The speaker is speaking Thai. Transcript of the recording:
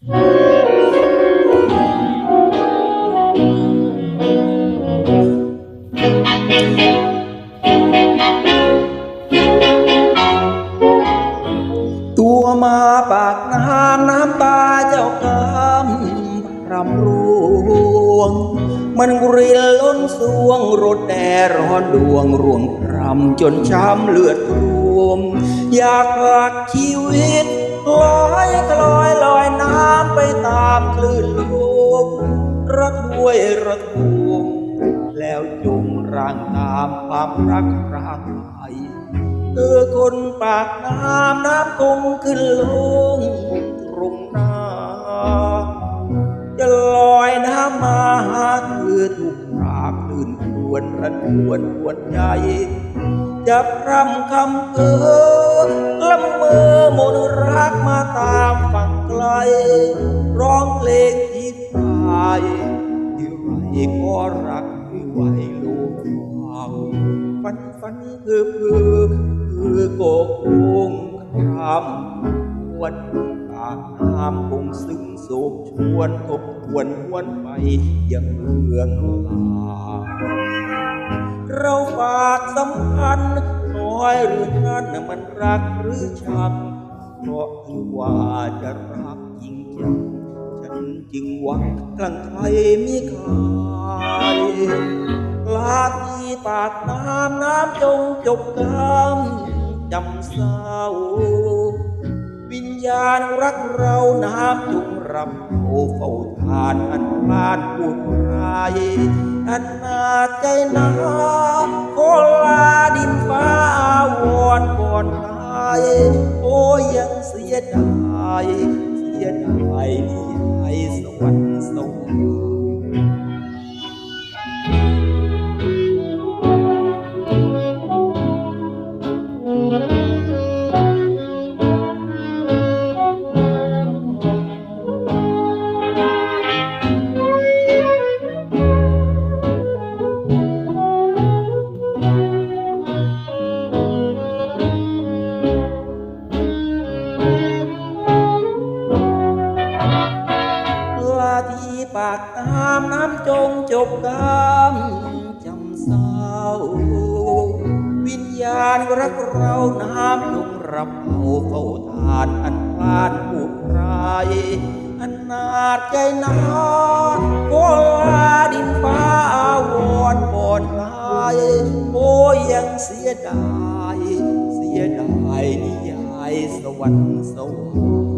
ตัวมาปากน้ำน้ำตาเจ้ากำรำรวง มันรินล้นสวงรถแดร้อนดวงร่วงรำจนช้ำเลือดรวม อยากฝากชีวิตลอยกลอย ระทวยระทวงแล้วจงร่างตามความรักร่างใหม่เธอคนปากน้ำน้ำคงขึ้นลงตรงหน้าจะลอยน้ำมาหาเธอทุกรากลื่นครวนระทวนปวดใจจะพร่ำคำเออละเมอมนรักมาตามฝั่งไกล ร้องเพลง ที่ตายที่ไรก็รักไม่ไหวโลกเราฝันฝันเพื่อเพื่อเพื่อโกกงคำวันปากน้ำคงซึ้งโศกชวนทบทวนวนไปยังเรื่องลาเราฝากสัมพันธ์น้อยหรือนั้นมันรักหรือชังเพราะที่ว่าจะรักจริงจัง จึงหวังกลังใครมีขายลาที่ปากน้ำน้ำจงจบกรรมจำเศร้า วิญญาณรักเราน้ำจุงรำโอเฝ้าทานอันพลาดพูดรายอันนาใจนาโคลาดินฟ้าวอนก่อนตาย โอ้ยยังเสียดายเสียดายนี่ ให้สวรากน้ำน้ำจงจบกรรมจำเศร้า วิญญาณรักเราน้ำจงรับเอาเฝ้าทานอันพลาดผูกรอันนาจใจนาโอลาดินฟ้าอาวรบอนตายโอ้ยยังเสียดาย เสียดายนิยายสวรรค์สวรรค์